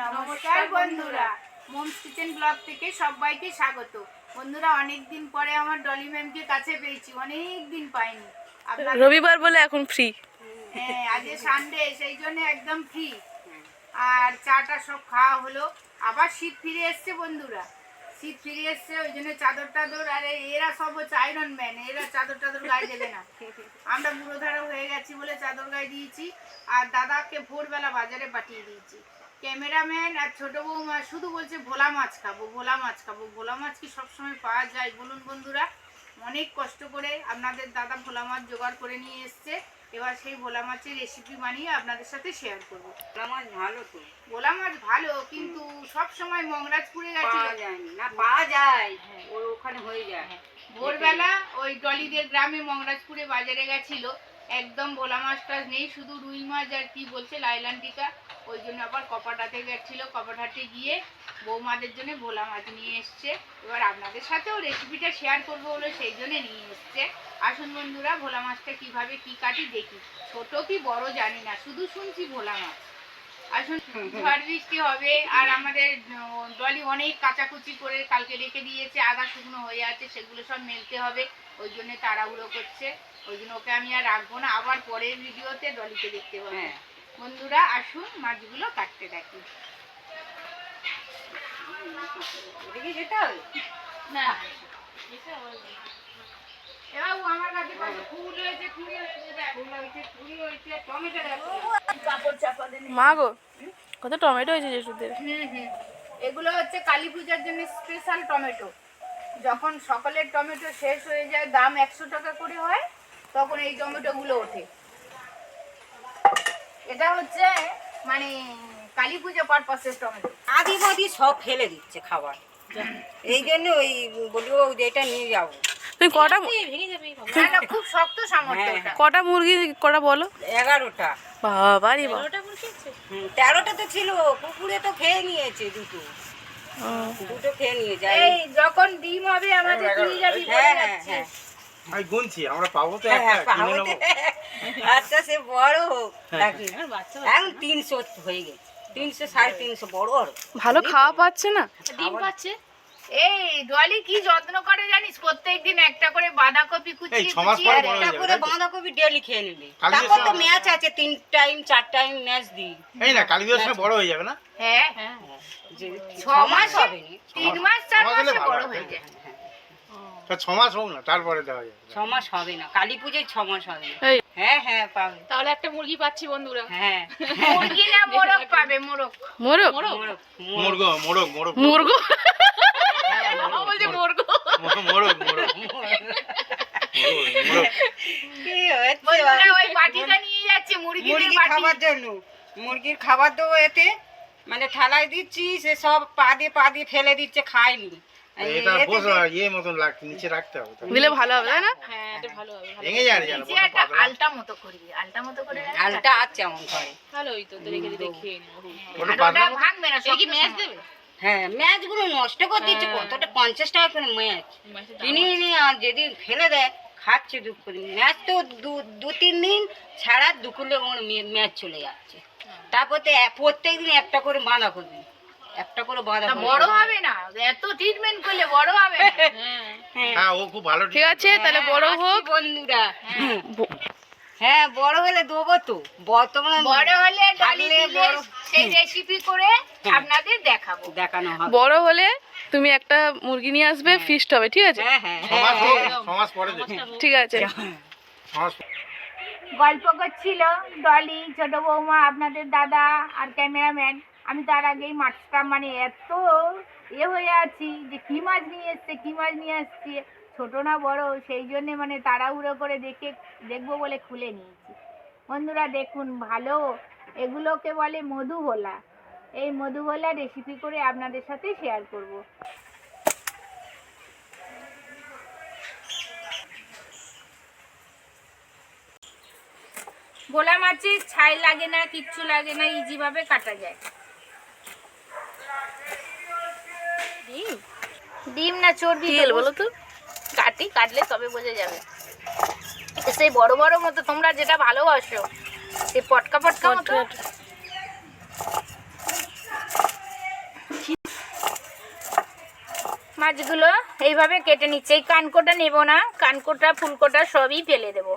নমস্কার বন্ধুরা। Moms kitchen blog থেকে সবাইকে স্বাগত। বন্ধুরা অনেক দিন পরে আমার ডলি ম্যামকে কাছে পেয়েছি। অনেক দিন পাইনি। আপনার রবিবার বলে এখন ফ্রি হ্যাঁ আজকে সানডে সেই জন্য একদম ফ্রি আর চাটা সব খাওয়া হলো। আবার শীত ফিরে এসছে বন্ধুরা। শীত ফিরে এসছে ওই জন্য চাদর টাদর আরে এরা সব হচ্ছে আয়রন ম্যান এরা চাদর টাদর গায়ে দেবে না। আমরা বুড়ো ধারা হয়ে গেছি বলে চাদর গায়ে দিয়েছি। আর দাদাকে ভোরবেলা বাজারে পাঠিয়ে দিয়েছি। ক্যামেরাম্যান আর ছোট বৌমা শুধু বলছে ভোলা মাছ খাব ভোলা মাছ খাব। ভোলা মাছ কি সবসময় পাওয়া যায় বলুন বন্ধুরা? অনেক কষ্ট করে আপনাদের দাদা ভোলা মাছ জোগাড় করে নিয়ে এসছে। এবার সেই ভোলা মাছের রেসিপি বানিয়ে আপনাদের সাথে শেয়ার করব। আমার ভালো তো। ভোলা মাছ ভালো কিন্তু সব সময় মংরাজপুরে গেছে না পাওয়া যায়। ওর ওখানে হয়ে যায়। ভোরবেলা ওই ডলিদের গ্রামে মংরাজপুরে বাজারে গেছিল। একদম ভোলা মাছ টাছ নেই শুধু রুই মাছ আর কি বলছে লাইলান্টিকা। ওই জন্য আবার কপাটাতে গেছিল, কপাটাতে গিয়ে বৌমাদের জন্য ভোলা মাছ নিয়ে এসছে। এবার আপনাদের সাথেও রেসিপিটা শেয়ার করব বলে সেই জন্য নিয়ে এসছে। আসুন বন্ধুরা, ভোলা মাছটা কীভাবে কি কাটি দেখি। ছোট কি বড় জানি না, শুধু শুনছি ভোলা মাছ। আসুন, ঝড় বৃষ্টি হবে, আর আমাদের ডলি অনেক কাচাকুচি করে কালকে রেখে দিয়েছে, আদা শুকনো হয়ে আছে, সেগুলো সব মেলতে হবে, ওই জন্য তাড়াহুড়ো করছে। ওই জন্য ওকে আমি আর রাখব না, আবার পরের ভিডিওতে ডলিকে দেখতে পাবো বন্ধুরা আসুন মাছগুলো কাটতে যেতে হবে? না এবার ও আমার কাছে ফুল হয়েছে ফুল হয়েছে ফুল হয়েছে ফুল হয়েছে টমেটো দেখো। কাপড় চাপা দেন। মা গো কত টমেটো হয়েছে জেঠুদের। হুম হুম। এগুলো হচ্ছে কালী পূজার জন্য স্পেশাল টমেটো। যখন সকলের টমেটো শেষ হয়ে যায় দাম একশো টাকা করে হয় তখন এই টমেটোগুলো ওঠে। এটা হচ্ছে মানে কালী পুজো পারপাসের টমেটো আদি বাদি সব ফেলে দিচ্ছে খাবার। এই জন্য ওই বলি ও যেটা নিয়ে যাব তুমি কটা না না খুব শক্ত সামর্থ্য হ্যাঁ, এটা। কটা মুরগি কটা বলো? এগারোটা। বাবা রে বাবা হুম, তেরোটা তো ছিল কুকুরে তো খেয়ে নিয়েছে দুটো। ও, দুটো খেয়ে নিয়ে যায় এই যখন ডিম হবে আমাদের তুই যাবি বলে হ্যাঁ হ্যাঁ যাচ্ছি। হ্যাঁ। আমি গুনছি আমরা পাবো তো হ্যাঁ, একটা কিনে নেব। আচ্ছা সে বড় হোক হ্যাঁ, এখন তিনশো হয়ে গেছে। তিনশো সাড়ে তিনশো বড় ভালো খাওয়া পাচ্ছে না? ডিম পাচ্ছে? এই ডলি কি যত্ন করে জানিস? প্রত্যেকদিন একটা করে বাঁধাকপি কুচিয়ে কুচিয়ে হয়ে একটা করে বাঁধাকপি ডেলি খেয়ে নিবি। তারপর তো ম্যাচ আছে তিন টাইম চার টাইম ম্যাচ দিই। এই না কালী পুজোর বড় হয়ে যাবে না? হ্যাঁ। যে ছ মাস হবে তিন মাস চার মাসে বড় হয়ে যায়। তা হোক না তারপরে দেওয়া যাবে। ছ হবে না কালী পুজোয় ছ হবে না। হ্যাঁ হ্যাঁ পাবে। তাহলে একটা মুরগি পাচ্ছি বন্ধুরা। মুরগি না মোরগ পাবে মোরগ। মোরগ? মোরগ মুরগ। মোরগ মোরগ মুরগ। বলছে মোরগ। মোরগ। মোরগ মোরগ কি হচ্ছে বন্ধুরা ওই বাটিটা নিয়ে যাচ্ছে মুরগিদের মুরগি বাটি। খাবার জন্য। মুরগির খাবার দেবো এতে। মানে ঠেলায় দিচ্ছি সে সব পা দিয়ে পা দিয়ে ফেলে দিচ্ছে খায়নি। এটা ইয়ে মতন লাগ নিচে রাখতে হবে দিলে ভালো হবে তাই না? হ্যাঁ এটা ভালো হবে। ভেঙে যায় জানো নিচে একটা আলটা মতো করবি আলটা মতো করে। আলটা আছে আমার ঘরে ভালোই তো রেখে দিতে খেয়ে নেব। ওটা পাতলা ভাঙবে না কি ম্যাচ দেবে? হ্যাঁ ম্যাচগুলো নষ্ট করে দিচ্ছে হ্যাঁ। কতটা পঞ্চাশ টাকা করে ম্যাচ। ম্যাচের কিনে এনে আর যেদিন ফেলে দেয় খাচ্ছে দুঃখ করে ম্যাচ তো দু- দু তিন দিন ছাড়া দুপুরে ওর ম্যাচ চলে যাচ্ছে। তারপর তো প্রত্যেক দিন একটা করে বাঁধা করবি একটা করে বাঁধা বড় হবে না এত ট্রিটমেন্ট করলে বড় হবে হ্যাঁ। হ্যাঁ। ও খুব ভালো ঠিক আছে তাহলে বড় হোক। বন্ধুরা। হ্যাঁ। বড় হলে দেবো তো। বর্তমানে বড় হলে থাকলে সেই রেসিপি করে আপনাদের দেখাবো। দেখানো হবে। বড় হলে তুমি একটা মুরগি নিয়ে আসবে ফিস্ট হবে ঠিক আছে? হ্যাঁ হ্যাঁ। হ্যাঁ ঠিক আছে। গল্প করছিল ডলি ছোট বৌমা আপনাদের দাদা আর ক্যামেরাম্যান। আমি তার আগেই মাছটা মানে এত এ হয়ে আছি যে কি মাছ নিয়ে এসছে, কি মাছ নিয়ে আসছে, ছোট না বড়, সেই জন্যে মানে তাড়াহুড়ো করে দেখে, দেখব বলে খুলে নিয়েছি। বন্ধুরা দেখুন, ভালো, এগুলোকে বলে মধুভোলা। এই মধুভোলা রেসিপি করে আপনাদের সাথে শেয়ার করব। গোলা মাছের ছাই লাগে না, কিচ্ছু লাগে না ইজি ভাবে কাটা যায়। ডিম না চর্বি তেল বলো তো? কাটি কাটলে তবে বোঝা যাবে। সেই বড় বড় মতো তোমরা যেটা ভালোবাসো সেই পটকা পটকা মতো মাছগুলো এইভাবে কেটে নিচ্ছে। এই কানকোটা নেব না কানকোটা ফুলকোটা সবই ফেলে দেবো।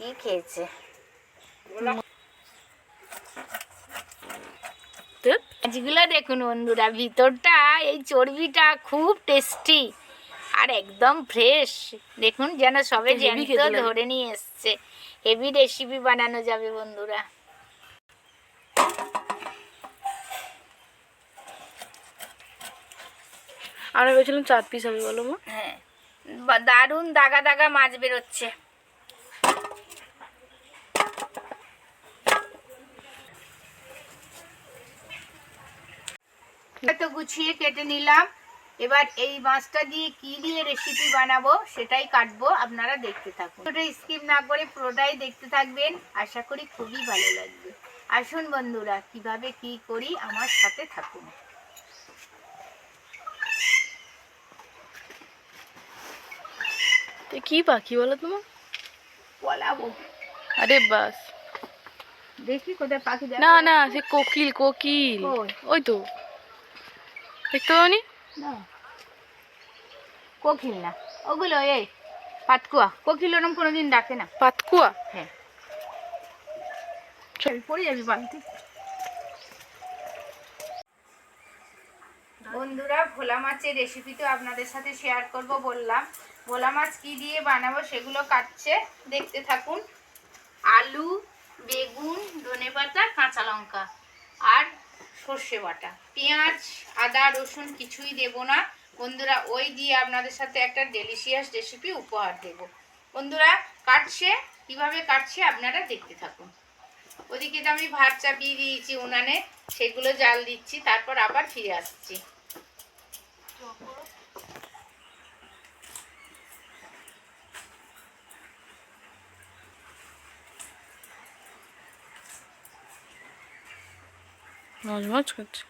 কি খেয়েছে মাছগুলো দেখুন বন্ধুরা ভিতরটা এই চর্বিটা খুব টেস্টি আর একদম ফ্রেশ দেখুন যেন সবে জ্যান্ত ধরে নিয়ে এসছে। হেভি রেসিপি বানানো যাবে বন্ধুরা। আমরা ভেবেছিলাম চার পিস হবে বলো হ্যাঁ। দারুণ দাগা দাগা মাছ বেরোচ্ছে। তো গুছিয়ে কেটে নিলাম। এবার এই মাছটা দিয়ে কি দিয়ে রেসিপি বানাবো সেটাই কাটবো আপনারা দেখতে থাকুন। ওটা স্কিপ না করে পুরোটাই দেখতে থাকবেন আশা করি খুবই ভালো লাগবে। আসুন বন্ধুরা কীভাবে কি করি আমার সাথে থাকুন। কি পাখি বলো তোমার বলাবো। আরে বাস। দেখি কোথায় পাখি না না সে কোকিল কোকিল? ওই তো। দেখতে পাওনি? না। কোকিল না। ওগুলো এই পাতকুয়া। কোকিল ওরম কোনোদিন ডাকে না। পাতকুয়া? হ্যাঁ। চল পড়ে যাবি বালতি। বন্ধুরা ভোলা মাছের রেসিপি তো আপনাদের সাথে শেয়ার করব বললাম। ভোলা মাছ কি দিয়ে বানাবো সেগুলো কাটছে। দেখতে থাকুন। আলু বেগুন ধনেপাতা কাঁচা লঙ্কা। আর সর্ষে বাটা পেঁয়াজ, আদা, রসুন কিছুই দেব না। বন্ধুরা, ওই দিয়ে আপনাদের সাথে একটা ডেলিশিয়াস রেসিপি উপহার দেব। বন্ধুরা, কাটছে, কীভাবে কাটছে আপনারা দেখতে থাকুন। ওদিকে তো আমি ভাত চাপিয়ে দিয়েছি উনানে, সেগুলো জাল দিচ্ছি, তারপর আবার ফিরে আসছি। মাছ করছে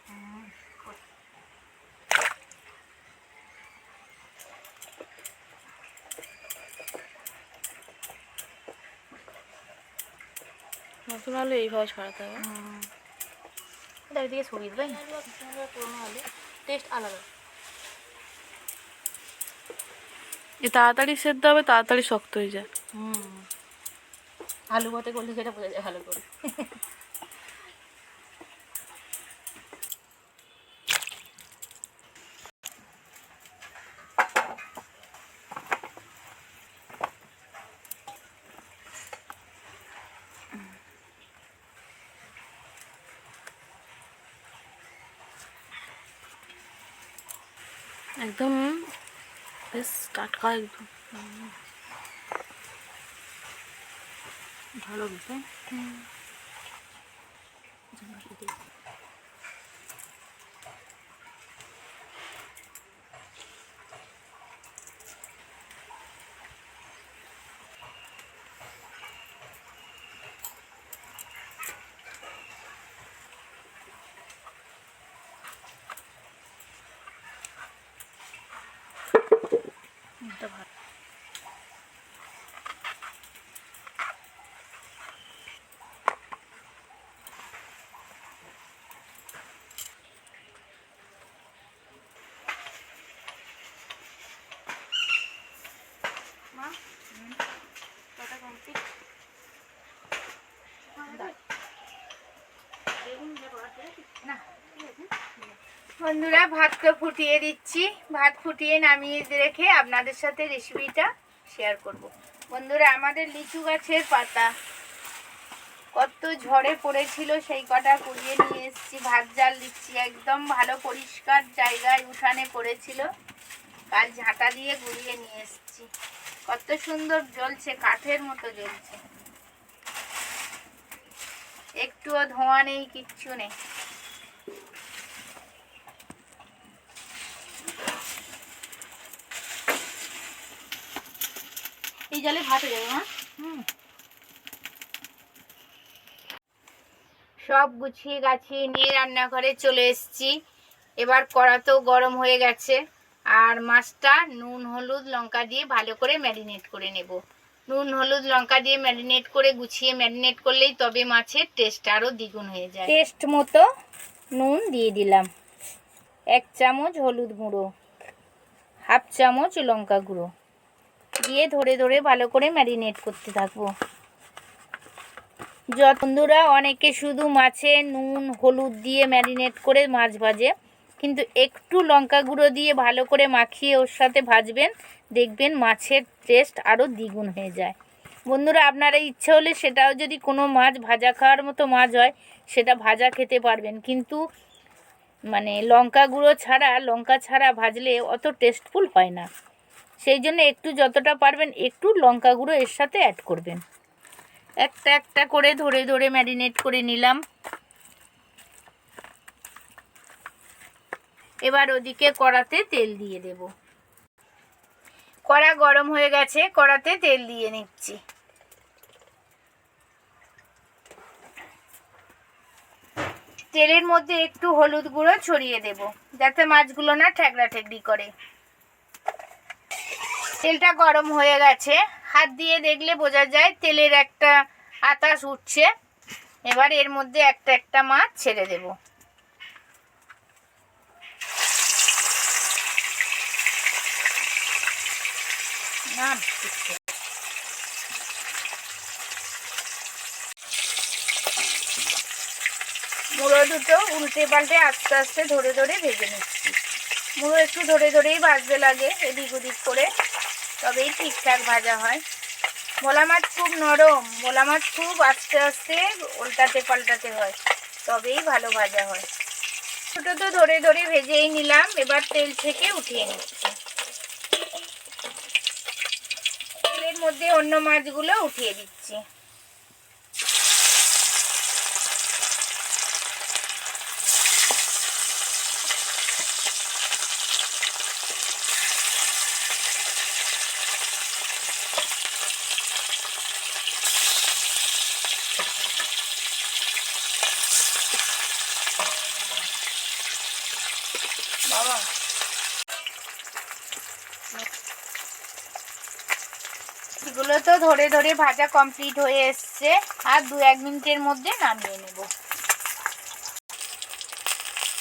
নতুন আলু এইভাবে ছড়াতে হবে এটা এদিকে সরিয়ে দেবেন টেস্ট আলাদা এ তাড়াতাড়ি সেদ্ধ হবে তাড়াতাড়ি শক্ত হয়ে যায়। হুম আলু ভাতে করলে সেটা বোঝা যায় ভালো করে একদম বেশ টাটকা একদম। ভালো বুঝতে বন্ধুরা, ভাত তো ফুটিয়ে দিচ্ছি। ভাত ফুটিয়ে নামিয়ে রেখে আপনাদের সাথে রেসিপিটা শেয়ার করব। বন্ধুরা, আমাদের লিচু গাছের পাতা। কত ঝড়ে পড়েছিল, সেই কটা কুড়িয়ে নিয়ে এসেছি। ভাত জাল দিচ্ছি, একদম ভালো পরিষ্কার জায়গায় উঠানে পড়েছিল। কাল ঝাঁটা দিয়ে গুড়িয়ে নিয়ে এসেছি। কত সুন্দর জ্বলছে, কাঠের মতো জ্বলছে। একটুও ধোঁয়া নেই, কিচ্ছু নেই। জলে ভাত হয়ে যাবে মা। সব গুছিয়ে গাছিয়ে নিয়ে রান্নাঘরে চলে এসেছি। এবার কড়া তো গরম হয়ে গেছে। আর মাছটা নুন হলুদ লঙ্কা দিয়ে ভালো করে ম্যারিনেট করে নেব। নুন হলুদ লঙ্কা দিয়ে ম্যারিনেট করে গুছিয়ে ম্যারিনেট করলেই তবে মাছের টেস্ট আরও দ্বিগুণ হয়ে যায়। টেস্ট মতো নুন দিয়ে দিলাম। এক চামচ হলুদ গুঁড়ো হাফ চামচ লঙ্কা গুঁড়ো। দিয়ে ধরে ধরে ভালো করে ম্যারিনেট করতে থাকব। যত বন্ধুরা, অনেকে শুধু মাছে নুন, হলুদ দিয়ে ম্যারিনেট করে মাছ ভাজে, কিন্তু একটু লঙ্কা গুঁড়ো দিয়ে ভালো করে মাখিয়ে ওর সাথে ভাজবেন, দেখবেন মাছের টেস্ট আরও দ্বিগুণ হয়ে যায়। বন্ধুরা, আপনারা ইচ্ছে হলে সেটাও যদি কোনো মাছ ভাজা খাওয়ার মতো মাছ হয়, সেটা ভাজা খেতে পারবেন। কিন্তু মানে লঙ্কা গুঁড়ো ছাড়া, লঙ্কা ছাড়া ভাজলে অত টেস্টফুল হয় না। সেই জন্য একটু যতটা পারবেন একটু লঙ্কা গুঁড়ো এর সাথে অ্যাড করবেন। একটা একটা করে ধরে ধরে ম্যারিনেট করে নিলাম। এবার ওদিকে কড়াতে তেল দিয়ে দেব। কড়া গরম হয়ে গেছে, কড়াতে তেল দিয়ে নিচ্ছি। তেলের মধ্যে একটু হলুদ গুঁড়ো ছড়িয়ে দেব, যাতে মাছগুলো না ঠেকড়া ঠেকড়ি করে। তেলটা গরম হয়ে গেছে। হাত দিয়ে দেখলে বোঝা যায় তেলের একটা আতাস উঠছে। এবার এর মধ্যে একটা একটা মাছ ছেড়ে দেব। মুড়ো দুটো উল্টে পাল্টে আস্তে আস্তে ধরে ধরে ভেজে নিচ্ছি। মুড়ো একটু ধরে ধরেই ভাজতে লাগে এদিক ওদিক করে। তবেই ঠিকঠাক ভাজা হয়। ভোলা মাছ খুব নরম ভোলা মাছ খুব আস্তে আস্তে উল্টাতে পাল্টাতে হয়, তবেই ভালো ভাজা হয়। ছোটো তো ধরে ধরে ভেজেই নিলাম, এবার তেল থেকে উঠিয়ে নিচ্ছি। তেলের মধ্যে অন্য মাছগুলো উঠিয়ে দিচ্ছি। বাবা। এগুলো তো ধরে ধরে ভাজা কমপ্লিট হয়ে এসছে। আর দু এক মিনিটের মধ্যে নামিয়ে নেব।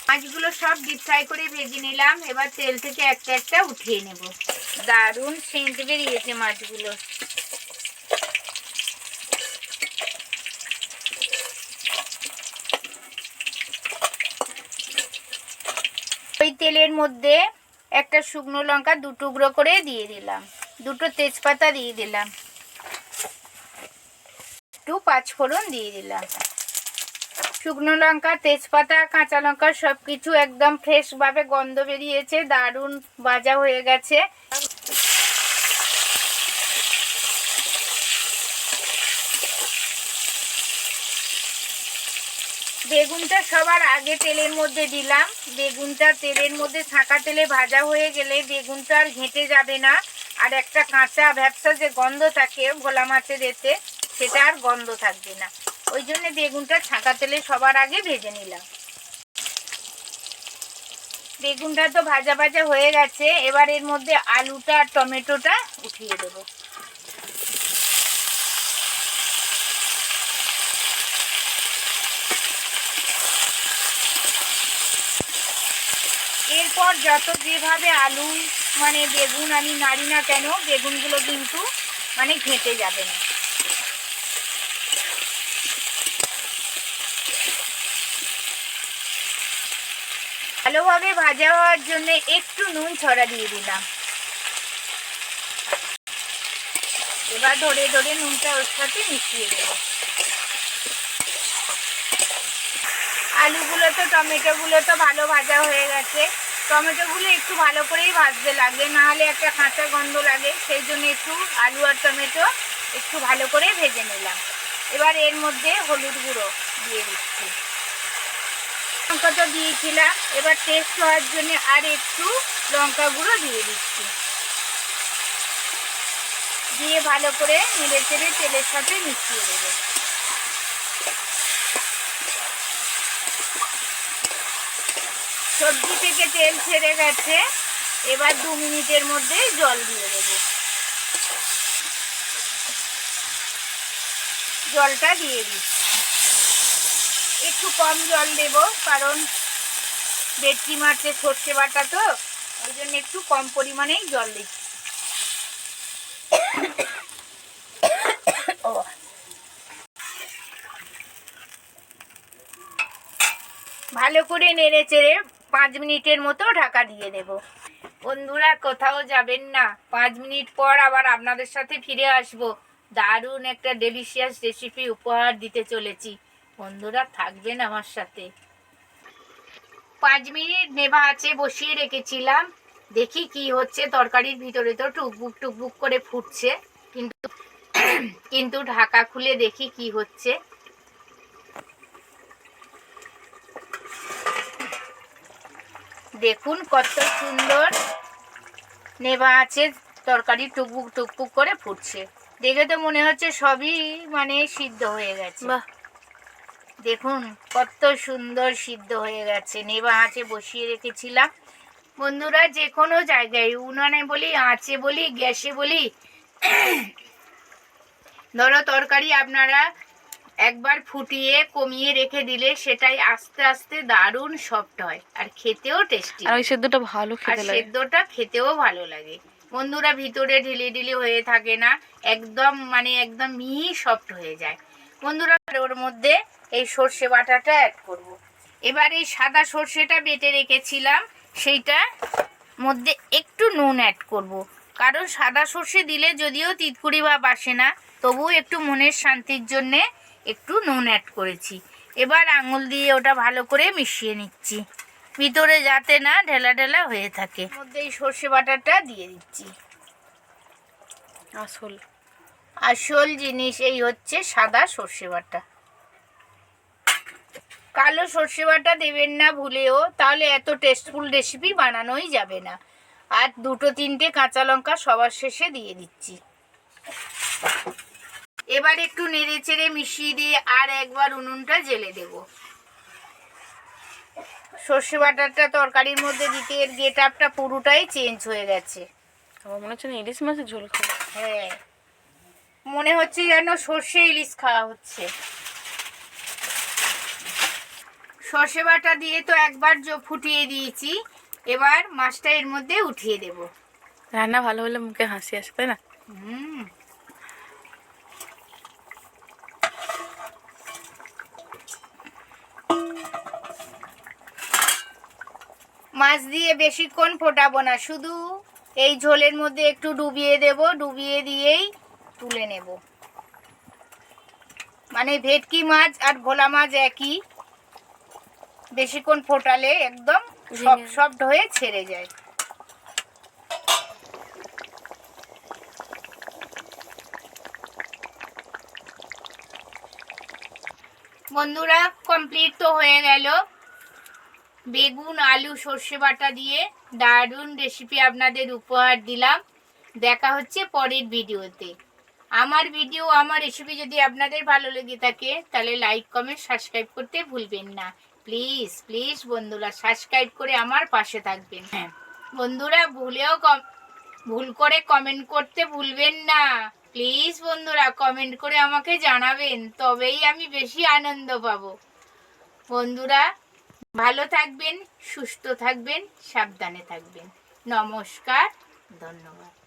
মাছগুলো সব ডিপ ফ্রাই করে ভেজে নিলাম। এবার তেল থেকে একটা একটা উঠিয়ে নেব। দারুণ সেন্ট বেরিয়েছে মাছগুলো। তেলের মধ্যে একটা শুকনো লঙ্কা দু টুকরো করে দিয়ে দিলাম। দুটো তেজপাতা দিয়ে দিলাম। একটু পাঁচফোড়ন দিয়ে দিলাম। শুকনো লঙ্কা, তেজপাতা, কাঁচা লঙ্কা সব কিছু একদম ফ্রেশভাবে গন্ধ বেরিয়েছে, দারুণ বাজা হয়ে গেছে। বেগুনটা সবার আগে তেলের মধ্যে দিলাম। বেগুনটা তেলের মধ্যে ছাঁকা তেলে ভাজা হয়ে গেলে বেগুনটা আর ঘেঁটে যাবে না। আর একটা কাঁচা ভ্যাপসা যে গন্ধ থাকে, ভোলা মাছের এতে, সেটা আর গন্ধ থাকবে না। ওই জন্য বেগুনটা ছাঁকা তেলে সবার আগে ভেজে নিলাম। বেগুনটা তো ভাজা ভাজা হয়ে গেছে। এবার এর মধ্যে আলুটা আর টমেটোটা উঠিয়ে দেবো। এরপর যত যেভাবে আলু মানে বেগুন আমি নাড়ি না কেন, বেগুনগুলো কিন্তু মানে ঘেঁটে যাবে না। ভালোভাবে ভাজা হওয়ার জন্য একটু নুন ছড়া দিয়ে দিলাম। এবার ধরে ধরে নুনটা ওর সাথে মিশিয়ে দেবো। আলুগুলো তো, টমেটোগুলো তো ভালো ভাজা হয়ে গেছে। টমেটোগুলো একটু ভালো করেই ভাজতে লাগে, নাহলে একটা কাঁচা গন্ধ লাগে। সেই জন্য একটু আলু আর টমেটো একটু ভালো করে ভেজে নিলাম। এবার এর মধ্যে হলুদ গুঁড়ো দিয়ে দিচ্ছি। লঙ্কাটা দিয়েছিলাম, এবার টেস্ট হওয়ার জন্য আর একটু লঙ্কা গুঁড়ো দিয়ে দিচ্ছি। দিয়ে ভালো করে নেড়ে চেড়ে তেলের সাথে মিশিয়ে দেবো সবজি থেকে তেল ছেড়ে গেছে। এবার দু মিনিটের মধ্যে জল দিয়ে দেবো। জলটা দিয়ে দিচ্ছি। একটু কম জল দেব, কারণ বেটকি মাছের সর্ষে বাটা তো, ওই জন্য একটু কম পরিমাণেই জল দিচ্ছি। ও। ভালো করে নেড়ে চেড়ে পাঁচ মিনিটের মতো ঢাকা দিয়ে দেব। বন্ধুরা, কোথাও যাবেন না। পাঁচ মিনিট পর আবার আপনাদের সাথে ফিরে আসব। দারুণ একটা ডেলিশিয়াস রেসিপি উপহার দিতে চলেছি। বন্ধুরা, থাকবেন আমার সাথে। পাঁচ মিনিট নেভা আছে বসিয়ে রেখেছিলাম। দেখি কি হচ্ছে, তরকারির ভিতরে তো টুকবুক টুকবুক করে ফুটছে। কিন্তু কিন্তু ঢাকা খুলে দেখি কি হচ্ছে। দেখুন কত সুন্দর নেবা আছে তরকারি টুকবুক টুকবুক করে ফুটছে। দেখে তো মনে হচ্ছে সবই মানে সিদ্ধ হয়ে গেছে। বাহ। দেখুন কত সুন্দর সিদ্ধ হয়ে গেছে। নেবা আঁচে বসিয়ে রেখেছিলাম। বন্ধুরা যে কোনো জায়গায় উনানে বলি আঁচে বলি গ্যাসে বলি ধরো তরকারি আপনারা একবার ফুটিয়ে কমিয়ে রেখে দিলে সেটাই আস্তে আস্তে দারুণ সফট হয়। আর খেতেও টেস্টি আর ওই সেদ্ধটা ভালো খেতে লাগে। সেদ্ধটা খেতেও ভালো লাগে। বন্ধুরা ভিতরে ঢিলি ঢিলি হয়ে থাকে না একদম মানে একদম মিহি সফট হয়ে যায়। বন্ধুরা ওর মধ্যে এই সর্ষে বাটাটা অ্যাড করব। এবার এই সাদা সর্ষেটা বেটে রেখেছিলাম সেইটা মধ্যে একটু নুন অ্যাড করব। কারণ সাদা সর্ষে দিলে যদিও তিতকুড়ি ভাব আসে না তবুও একটু মনের শান্তির জন্যে একটু নুন অ্যাড করেছি। এবার আঙুল দিয়ে ওটা ভালো করে মিশিয়ে নিচ্ছি। ভিতরে যাতে না ঢেলা ঢেলা হয়ে থাকে। মধ্যে এই সর্ষে বাটাটা দিয়ে দিচ্ছি। আসল আসল জিনিস এই হচ্ছে সাদা সর্ষে বাটা। কালো সর্ষে বাটা দেবেন না ভুলেও, তাহলে এত টেস্টফুল রেসিপি বানানোই যাবে না। আর দুটো তিনটে কাঁচা লঙ্কা সবার শেষে দিয়ে দিচ্ছি। এবার একটু নেড়ে চেড়ে মিশিয়ে দিয়ে আর একবার উনুনটা জেলে দেব। সর্ষে বাটাটা তরকারির মধ্যে দিতে এর গেট আপটা পুরোটাই চেঞ্জ হয়ে গেছে। আমার মনে হচ্ছে না ইলিশ মাছের ঝোল হ্যাঁ। মনে হচ্ছে যেন সর্ষে ইলিশ খাওয়া হচ্ছে। সর্ষে বাটা দিয়ে তো একবার জ- ফুটিয়ে দিয়েছি এবার মাছটা এর মধ্যে উঠিয়ে দেব। রান্না ভালো হলে মুখে হাসি আসে তাই না? হুম। মাছ দিয়ে বেশিক্ষণ ফোটাবো না শুধু এই ঝোলের মধ্যে একটু ডুবিয়ে দেব ডুবিয়ে দিয়েই তুলে নেব। মানে ভেটকি মাছ আর ভোলা মাছ একই বেশিক্ষণ ফোটালে একদম সব সফট হয়ে ছেড়ে যায়। বন্ধুরা কমপ্লিট তো হয়ে গেল। বেগুন আলু সর্ষে বাটা দিয়ে দারুণ রেসিপি আপনাদের উপহার দিলাম। দেখা হচ্ছে পরের ভিডিওতে। আমার ভিডিও আমার রেসিপি যদি আপনাদের ভালো লেগে থাকে তাহলে লাইক কমেন্ট সাবস্ক্রাইব করতে ভুলবেন না। প্লিজ প্লিজ বন্ধুরা সাবস্ক্রাইব করে আমার পাশে থাকবেন। হ্যাঁ। বন্ধুরা ভুলেও কম ভুল করে কমেন্ট করতে ভুলবেন না। প্লিজ বন্ধুরা কমেন্ট করে আমাকে জানাবেন তবেই আমি বেশি আনন্দ পাবো। বন্ধুরা ভালো থাকবেন সুস্থ থাকবেন সাবধানে থাকবেন। নমস্কার ধন্যবাদ।